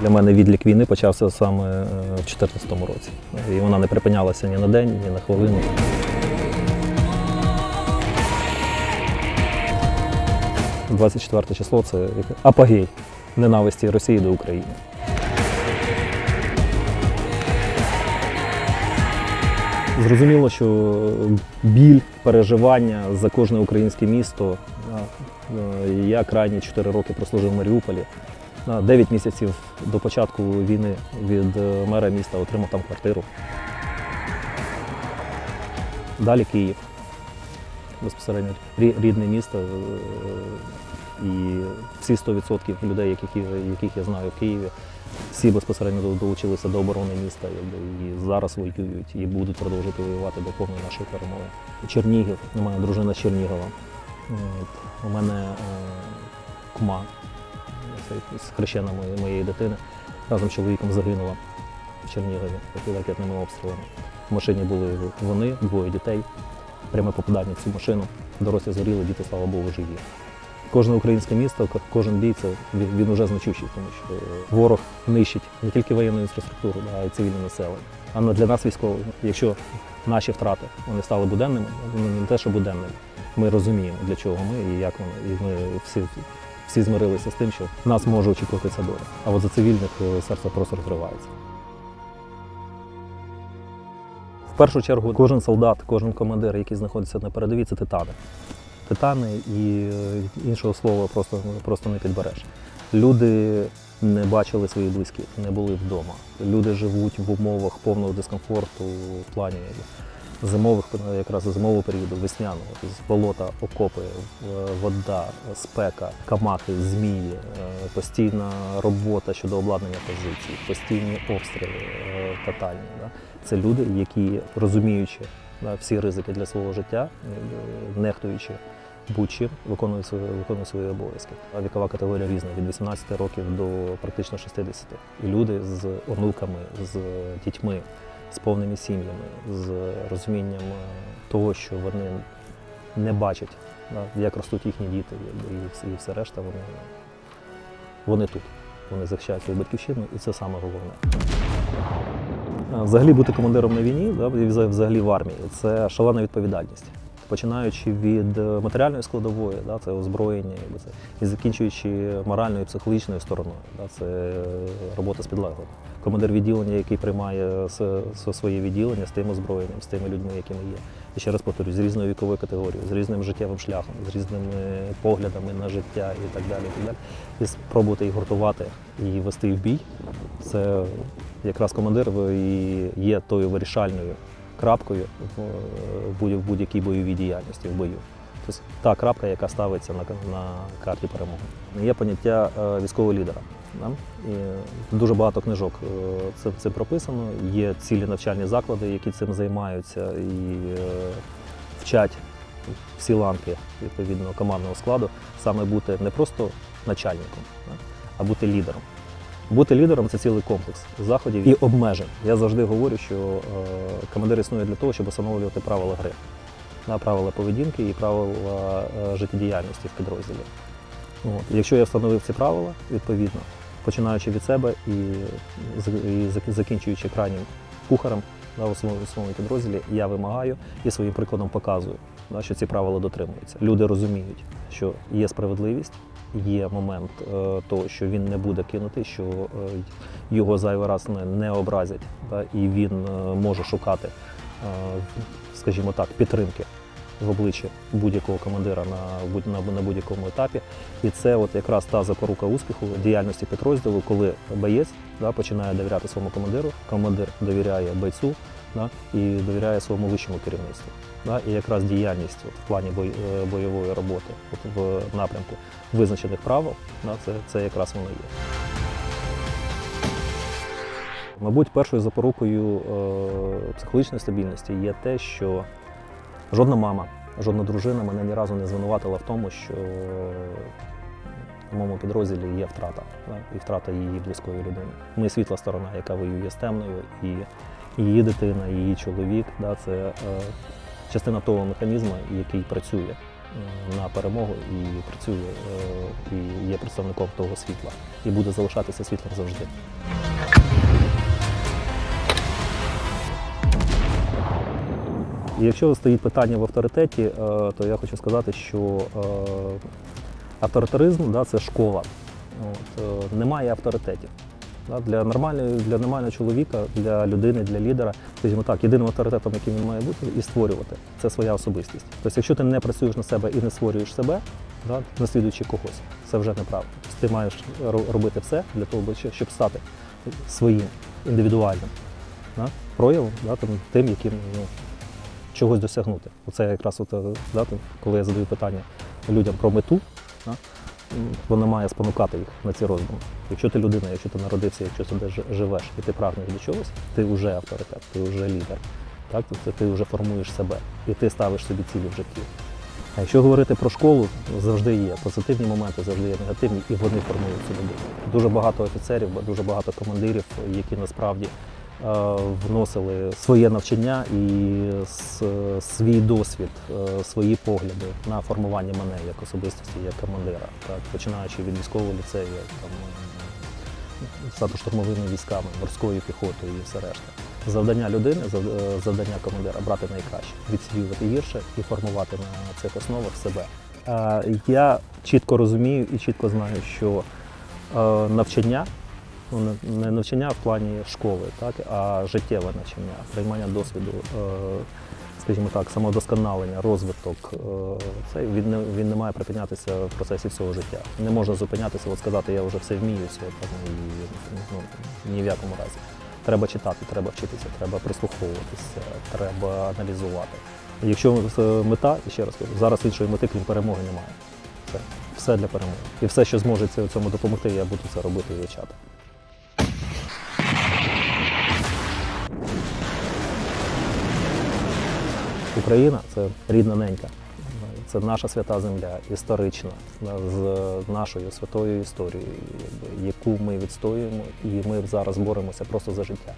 Для мене відлік війни почався саме е, в 2014 році. І вона не припинялася ні на день, ні на хвилину. – 24 число це апогей ненависті Росії до України. Зрозуміло, що біль, переживання за кожне українське місто. Я крайні 4 роки прослужив в Маріуполі. На 9 місяців до початку війни від е, мера міста отримав там квартиру. Далі Київ. Безпосередньо рідне місто. е, І всі 100% людей, яких, яких я знаю в Києві, всі безпосередньо долучилися до оборони міста і зараз воюють, і будуть продовжувати воювати до повної нашої перемоги. Чернігів, у мене дружина з Чернігова. У мене кума, це хрещена моєї, дитини, разом з чоловіком загинула в Чернігові під ракетними обстрілами. В машині були вони, двоє дітей, пряме попадання в цю машину. Дорослі згоріли, діти, слава Богу, живі. Кожне українське місто, кожен бій це він, уже значущий, тому що ворог нищить не тільки воєнну інфраструктуру, а й цивільне населення. А ну, для нас військових, якщо наші втрати вони стали буденними, не те, що буденними, ми розуміємо, для чого ми і як вони. І ми всі, всі змирилися з тим, що нас може очікувати ця доля. А от за цивільних е, серце просто розривається. В першу чергу, кожен солдат, кожен командир, який знаходиться на передовій, це титани. Титани і е, іншого слова просто, просто не підбереш. Люди не бачили своїх близьких, не були вдома. Люди живуть в умовах повного дискомфорту в плані зимових, якраз зимового періоду, весняного, з болота, окопи, е, вода, спека, камахи, змії, е, постійна робота щодо обладнання позицій, постійні обстріли е, тотальні. Це люди, які розуміючи всі ризики для свого життя, е, нехтуючи будь-чим, виконують свої, виконують свої обов'язки. А вікова категорія різна від 18 років до практично 60. І люди з онуками, з дітьми, з повними сім'ями, з розумінням е, того, що вони не бачать, як ростуть їхні діти, і, все- решта, вони, вони тут. Вони захищають свою батьківщину, і це саме головне. Взагалі бути командиром на війні, взагалі в армії, це шалена відповідальність. Починаючи від е, матеріальної складової, да, це озброєння, і закінчуючи моральною і психологічною стороною, да, це е, робота з підлеглими. Командир відділення, який приймає с- своє відділення з тим озброєнням, з тими людьми, якими є. І ще раз повторюю, з різною віковою категорією, з різним життєвим шляхом, з різними поглядами на життя і так далі. І, так далі. і спробувати їх гуртувати і вести в бій. Це якраз командир і є тою вирішальною крапкою будь- в будь-якій бойовій діяльності в бою. Тобто та крапка, яка ставиться на, на карті перемоги. Є поняття е, військового лідера. І дуже багато книжок е, це, це прописано. Є цілі навчальні заклади, які цим займаються і е, вчать всі ланки відповідно командного складу саме бути не просто начальником, а бути лідером. Бути лідером це цілий комплекс заходів і обмежень. Я завжди говорю, що е, командир існує для того, щоб встановлювати правила гри, да, правила поведінки і правила життєдіяльності в підрозділі. От. Якщо я встановив ці правила, відповідно, починаючи від себе і, і закінчуючи крайнім кухарем да, у своєму, підрозділі, я вимагаю і своїм прикладом показую, да, що ці правила дотримуються. Люди розуміють, що є справедливість, є момент е, того, що він не буде кинутий, що е, його зайвий раз не, не образять, да, і він е, може шукати, скажімо так, підтримки в обличчі будь-якого командира на, на, на будь-якому етапі. І це от якраз та запорука успіху діяльності підрозділу, коли боєць да, починає довіряти своєму командиру, командир довіряє бойцю да, і довіряє своєму вищому керівництву. Да, і якраз діяльність от, в плані бой, е, бойової роботи от, в напрямку визначених правил, да, це, це якраз воно є. Мабуть, першою запорукою е, психологічної стабільності є те, що жодна мама, жодна дружина мене ні разу не звинуватила в тому, що в моєму підрозділі є втрата, і втрата її близької людини. Ми світла сторона, яка воює з темною, і її дитина, і її чоловік це е, частина того механізму, який працює е, на перемогу і працює е, і є представником того світла, і буде залишатися світлом завжди. І якщо стоїть питання в авторитеті, е, то я хочу сказати, що е, авторитаризм да, це школа. От, е, немає авторитетів. Для нормальної, для нормального чоловіка, для людини, для лідера, скажімо так, єдиним авторитетом, яким він має бути, і створювати це своя особистість. Тобто, якщо ти не працюєш на себе і не створюєш себе, да, наслідуючи когось, це вже неправда. Тобто, ти маєш робити все для того, щоб- стати своїм індивідуальним да, проявом, да, тим, яким ну, чогось досягнути. Оце якраз от, е, да, коли я задаю питання людям про мету, да, вона має спонукати їх на ці роздуми. Якщо ти людина, якщо ти народився, якщо ти живеш і ти прагнеш до чогось, ти вже авторитет, ти вже лідер. Так? Тобто ти вже формуєш себе і ти ставиш собі цілі в житті. А якщо говорити про школу, завжди є позитивні моменти, завжди є негативні, і вони формують цю людину. Дуже багато офіцерів, дуже багато командирів, які насправді вносили своє навчання і свій досвід, е, свої погляди на формування мене як особистості, як командира, так, починаючи від військового ліцею, там, е, садоштурмовими військами, морською піхотою і все решта. Завдання людини, е, завдання командира брати найкраще, відсвілювати гірше і формувати на цих основах себе. Е, Я чітко розумію і чітко знаю, що е, навчання, ну не- не навчання в плані школи, так, а життєве навчання, приймання досвіду, е, скажімо так, самодосконалення, розвиток, е, це він не, він не має припинятися в процесі всього життя. Не можна зупинятися, от сказати, я вже все вмію, все там, і ну, ні в якому разі. Треба читати, треба вчитися, треба прислуховуватися, треба аналізувати. Якщо е, мета, ще раз кажу, зараз іншої мети, крім перемоги, немає. Це все для перемоги. І все, що зможе цьому допомогти, я буду це робити і вивчати. Україна це рідна ненька. Це наша свята земля, історична, з нашою святою історією, яку ми відстоюємо, і ми зараз боремося просто за життя.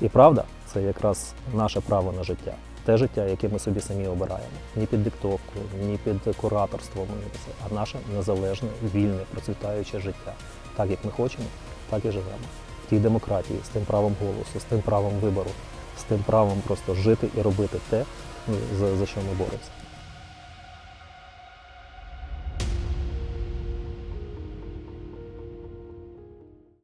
І правда, це якраз наше право на життя. Те життя, яке ми собі самі обираємо. Ні під диктовку, ні під це, а наше незалежне, вільне, процвітаюче життя. Так як ми хочемо, так і живемо. Тій демократії, з тим правом голосу, з тим правом вибору, з тим правом просто жити і робити те, ну, за, за що ми боремося.